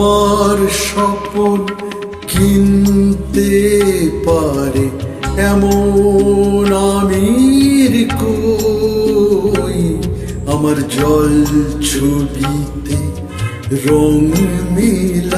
আমার স্বপন কিনতে পারে এমন আমির কই? আমার জল ছবিতে রং মিলাবে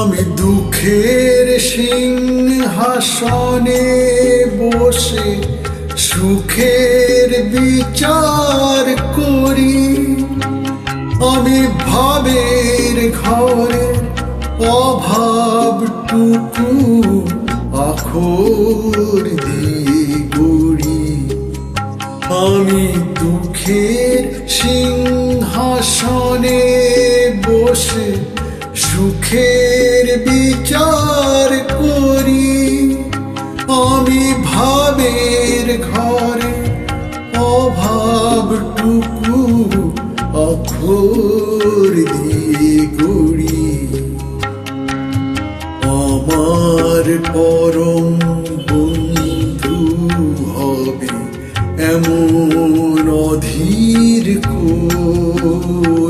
আমি দুঃখের সিংহাসনে বসে সুখের বিচার করি। আমি ভাবের ঘরে অভাবটুকু আখর দিয়ে গড়ি। আমি দুঃখের সিংহাসনে বসে সুখের বিচার করি। আমি ভাবের ঘরে অভাবটুকু অক্ষর দিয়ে গড়ি। আমার পরম বন্ধু হবে এমন অধীর কই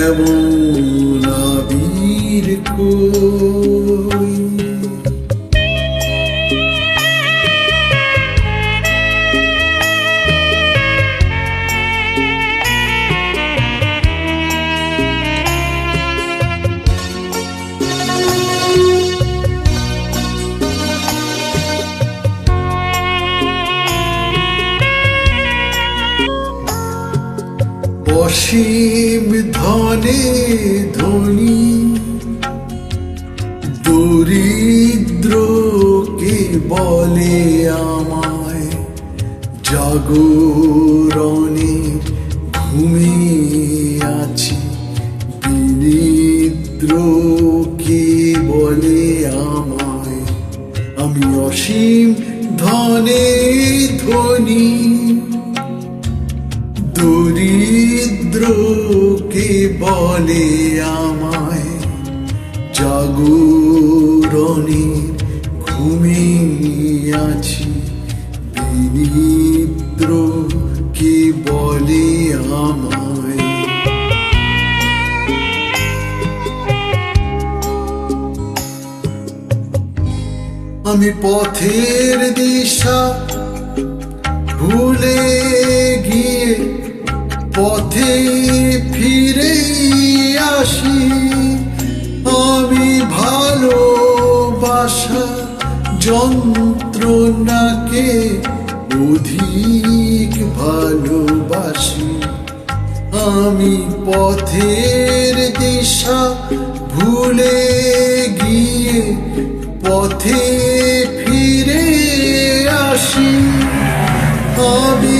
এমন আবির কই অসীম ধনে ধনী, দরিদ্রকে বলে আমায় জাগরণে ঘুমিয়ে আছি। বিনিদ্রকে বলে আমায়, আমি অসীম ধনে ধনী দরিদ্রকে বলে আমায় জাগরণে ঘুমিয়ে আছি। বিনিদ্র কে বলে আমায়? আমি পথের দিশা ভুলে পথে ফিরে আসি। আমি ভালোবাসা যন্ত্রণাকে অধিক ভালোবাসি। আমি পথের দিশা ভুলে গিয়ে পথে ফিরে আসি। আমি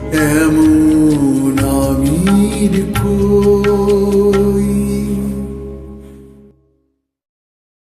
এমন আমির কো।